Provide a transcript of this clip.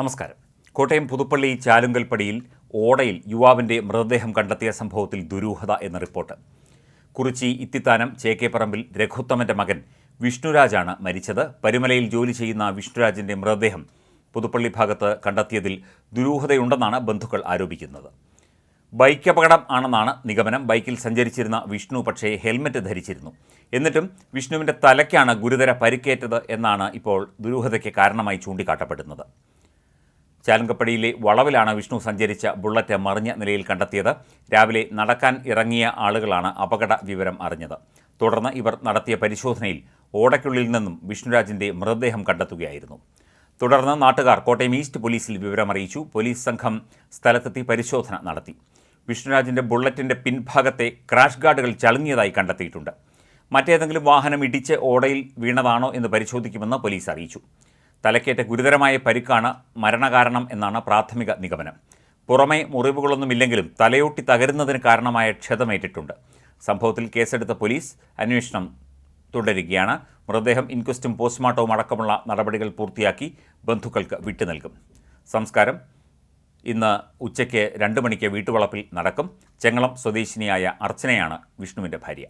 നമസ്കാരം. കോട്ടയം പുതുപ്പള്ളി ചാലുങ്കൽപ്പടിയിൽ ഓടയിൽ യുവാവിന്റെ മൃതദേഹം കണ്ടെത്തിയ സംഭവത്തിൽ ദുരൂഹത എന്ന റിപ്പോർട്ട്. കുറിച്ചി ഇത്തിത്താനം ചേക്കേപ്പറമ്പിൽ രഘുത്തമന്റെ മകൻ വിഷ്ണുരാജാണ് മരിച്ചത്. പരുമലയിൽ ജോലി ചെയ്യുന്ന വിഷ്ണുരാജിന്റെ മൃതദേഹം പുതുപ്പള്ളി ഭാഗത്ത് കണ്ടെത്തിയതിൽ ദുരൂഹതയുണ്ടെന്നാണ് ബന്ധുക്കൾ ആരോപിക്കുന്നത്. ബൈക്ക് അപകടം ആണെന്നാണ് നിഗമനം. ബൈക്കിൽ സഞ്ചരിച്ചിരുന്ന വിഷ്ണു പക്ഷേ ഹെൽമറ്റ് ധരിച്ചിരുന്നു. എന്നിട്ടും വിഷ്ണുവിന്റെ തലയ്ക്കാണ് ഗുരുതര പരിക്കേറ്റത് എന്നാണ് ഇപ്പോൾ ദുരൂഹതയ്ക്ക് കാരണമായി ചൂണ്ടിക്കാട്ടപ്പെടുന്നത്. ചാലങ്കപ്പടിയിലെ വളവിലാണ് വിഷ്ണു സഞ്ചരിച്ച ബുള്ളറ്റ് മറിഞ്ഞ നിലയിൽ കണ്ടെത്തിയത്. രാവിലെ നടക്കാൻ ഇറങ്ങിയ ആളുകളാണ് അപകട വിവരം അറിഞ്ഞത്. തുടർന്ന് ഇവർ നടത്തിയ പരിശോധനയിൽ ഓടയ്ക്കുള്ളിൽ നിന്നും വിഷ്ണുരാജിന്റെ മൃതദേഹം കണ്ടെത്തുകയായിരുന്നു. തുടർന്ന് നാട്ടുകാർ കോട്ടയം ഈസ്റ്റ് പോലീസിൽ വിവരമറിയിച്ചു. പോലീസ് സംഘം സ്ഥലത്തെത്തി പരിശോധന നടത്തി. വിഷ്ണുരാജിന്റെ ബുള്ളറ്റിന്റെ പിൻഭാഗത്തെ ക്രാഷ് ഗാർഡുകൾ ചളുങ്ങിയതായി കണ്ടെത്തിയിട്ടുണ്ട്. മറ്റേതെങ്കിലും വാഹനം ഇടിച്ച് ഓടയിൽ വീണതാണോ എന്ന് പരിശോധിക്കുമെന്ന് പോലീസ് അറിയിച്ചു. തലക്കേറ്റ ഗുരുതരമായ പരിക്കാണ് മരണകാരണം എന്നാണ് പ്രാഥമിക നിഗമനം. പുറമെ മുറിവുകളൊന്നുമില്ലെങ്കിലും തലയോട്ടി തകരുന്നതിന് കാരണമായ ക്ഷതമേറ്റിട്ടുണ്ട്. സംഭവത്തിൽ കേസെടുത്ത പോലീസ് അന്വേഷണം തുടരുകയാണ്. മൃതദേഹം ഇൻക്വസ്റ്റും പോസ്റ്റ്മോർട്ടവും അടക്കമുള്ള നടപടികൾ പൂർത്തിയാക്കി ബന്ധുക്കൾക്ക് വിട്ടു നൽകും. സംസ്കാരം ഇന്ന് ഉച്ചയ്ക്ക് രണ്ട് മണിക്ക് വീട്ടുവളപ്പിൽ നടക്കും. ചെങ്ങളം സ്വദേശിനിയായ അർച്ചനയാണ് വിഷ്ണുവിന്റെ ഭാര്യ.